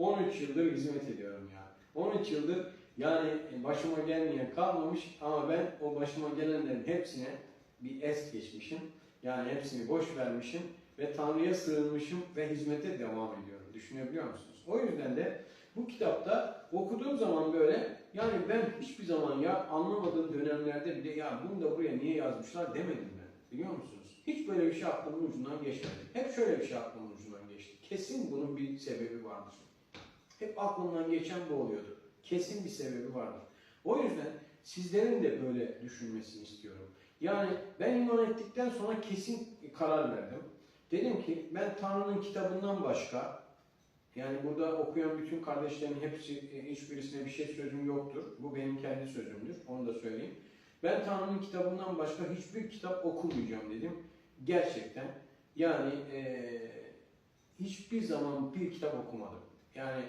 13 yıldır hizmet ediyorum ya. 13 yıldır yani başıma gelmeyen kalmamış ama ben o başıma gelenlerin hepsine bir es geçmişim. Yani hepsini boş vermişim ve Tanrı'ya sığınmışım ve hizmete devam ediyorum. Düşünebiliyor musunuz? O yüzden de bu kitapta okuduğum zaman böyle yani ben hiçbir zaman ya anlamadığım dönemlerde bile ya bunu da buraya niye yazmışlar demedim ben. Biliyor musunuz? Hiç böyle bir şey aklımın ucundan geçmedi. Hep şöyle bir şey aklımın ucundan geçti. Kesin bunun bir sebebi vardır. Hep aklımdan geçen bu oluyordu. Kesin bir sebebi vardır. O yüzden sizlerin de böyle düşünmesini istiyorum. Yani ben iman ettikten sonra kesin karar verdim. Dedim ki ben Tanrı'nın kitabından başka yani burada okuyan bütün kardeşlerin hepsi e, hiçbirisine bir şey sözüm yoktur. Bu benim kendi sözümdür. Onu da söyleyeyim. Ben Tanrı'nın kitabından başka hiçbir kitap okumayacağım dedim. Gerçekten. Yani eee, hiçbir zaman bir kitap okumadım. Yani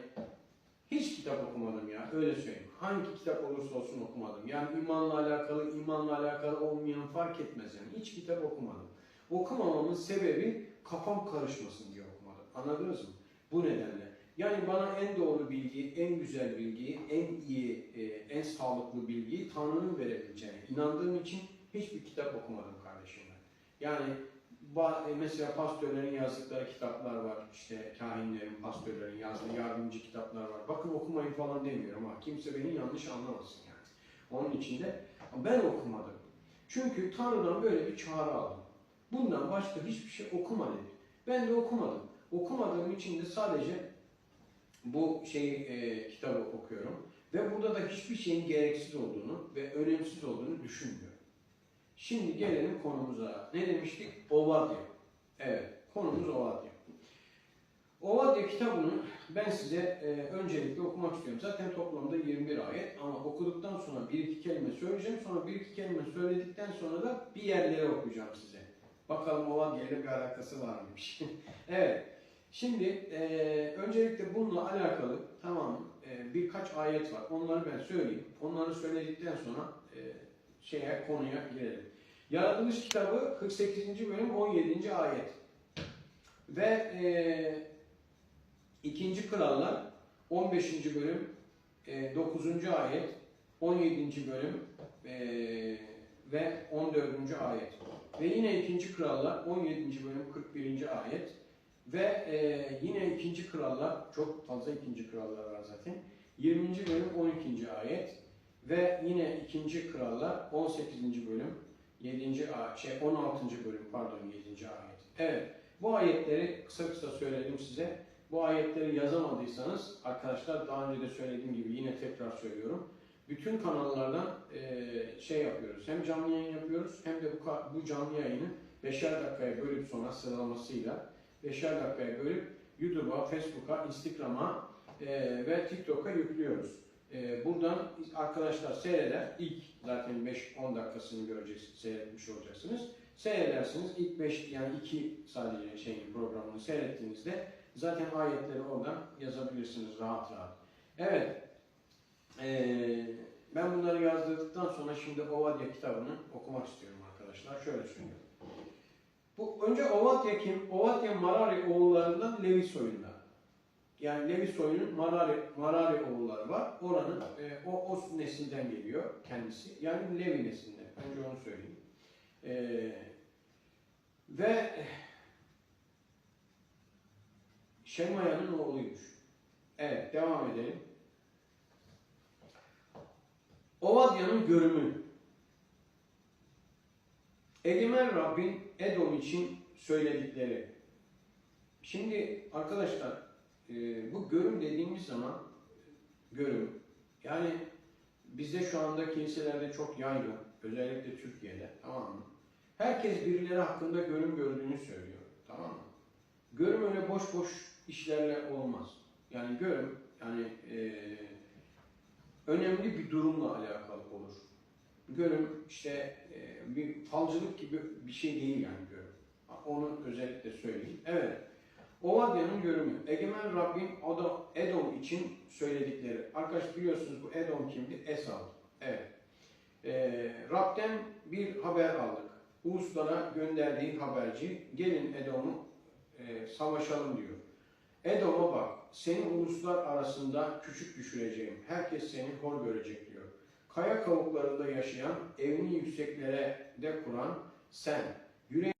hiç kitap okumadım ya. Öyle söyleyeyim. Hangi kitap olursa olsun okumadım. Yani imanla alakalı, imanla alakalı olmayan fark etmez yani. Hiç kitap okumadım. Okumamamın sebebi kafam karışmasın diye okumadım. Anladınız mı? Bu nedenle. Yani bana en doğru bilgiyi, en güzel bilgiyi, en iyi, e, en sağlıklı bilgiyi Tanrı'nın verebileceğine inandığım için hiçbir kitap okumadım kardeşimler. Yani mesela pastörlerin yazdıkları kitaplar var. İşte kahinlerin, pastörlerin yazdığı yardımcı kitaplar var. Bakın okumayın falan demiyorum ha. Kimse beni yanlış anlamasın yani. Onun için de ben okumadım. Çünkü Tanrı'dan böyle bir çağrı aldım. Bundan başka hiçbir şey okuma dedi. Ben de okumadım. Okumadığım için de sadece bu şey e, kitabı okuyorum. Ve burada da hiçbir şeyin gereksiz olduğunu ve önemsiz olduğunu düşünmüyorum. Şimdi gelelim konumuza. Ne demiştik? Ovadya. Evet, konumuz Ovadya. Ovadya kitabını ben size e, öncelikle okumak istiyorum. Zaten toplamda 21 ayet ama okuduktan sonra bir iki kelime söyleyeceğim. Sonra bir iki kelime söyledikten sonra da bir yerleri okuyacağım size. Bakalım Ovadya ile bir alakası var mıymış. evet. Şimdi e, öncelikle bununla alakalı tamam e, birkaç ayet var. Onları ben söyleyeyim. Onları söyledikten sonra e, şeye konuya girelim. Yaratılış kitabı 48. bölüm 17. ayet. Ve e, ikinci krallar 15. bölüm e, 9. ayet, 17. bölüm e, ve 14. ayet. Ve yine ikinci krallar 17. bölüm 41. ayet. Ve e, yine ikinci krallar, çok fazla ikinci krallar var zaten. 20. bölüm 12. ayet. Ve yine ikinci krallar 18. bölüm 7. ayet, şey 16. bölüm pardon 7. ayet. Evet bu ayetleri kısa kısa söyledim size. Bu ayetleri yazamadıysanız arkadaşlar daha önce de söylediğim gibi yine tekrar söylüyorum. Bütün kanallardan e, şey yapıyoruz. Hem canlı yayın yapıyoruz hem de bu, bu canlı yayını 5'er dakikaya bölüp sonra sıralamasıyla 5'er dakikaya bölüp YouTube'a, Facebook'a, Instagram'a e, ve TikTok'a yüklüyoruz. E, buradan arkadaşlar seyreder. İlk zaten 5-10 dakikasını göreceksiniz, seyretmiş olacaksınız. Seyredersiniz. İlk 5 yani 2 sadece şeyin programını seyrettiğinizde zaten ayetleri oradan yazabilirsiniz rahat rahat. Evet. E, ben bunları yazdıktan sonra şimdi Ovadya kitabını okumak istiyorum arkadaşlar. Şöyle söylüyorum. Bu önce Ovatya kim? Ovatya Marari oğullarından Levi soyundan. Yani Levi soyunun Marari, Marari oğulları var. Oranın e, o, o nesilden geliyor kendisi. Yani Levi neslinden. Önce onu söyleyeyim. E, ve Şemaya'nın oğluymuş. Evet, devam edelim. Ovadya'nın görümü. Egemen Rabbin Edom için söyledikleri. Şimdi arkadaşlar e, bu görüm dediğimiz zaman görüm yani bizde şu anda kiliselerde çok yaygın özellikle Türkiye'de tamam mı? Herkes birileri hakkında görüm gördüğünü söylüyor tamam mı? Görüm öyle boş boş işlerle olmaz. Yani görüm yani e, önemli bir durumla alakalı olur. Görüm işte e, bir falcılık gibi bir şey değil yani görüm. Onu özellikle söyleyeyim. Evet. Ovadya'nın görümü. Egemen Rabbin Odo- Edom için söyledikleri. Arkadaş biliyorsunuz bu Edom kimdi? Esau. Evet. E, Rab'den bir haber aldık. Uluslara gönderdiği haberci gelin Edom'u e, savaşalım diyor. Edom'a bak. seni uluslar arasında küçük düşüreceğim. Herkes seni hor görecek diyor. Kaya kavuklarında yaşayan, evini yükseklere de kuran sen. Yüreği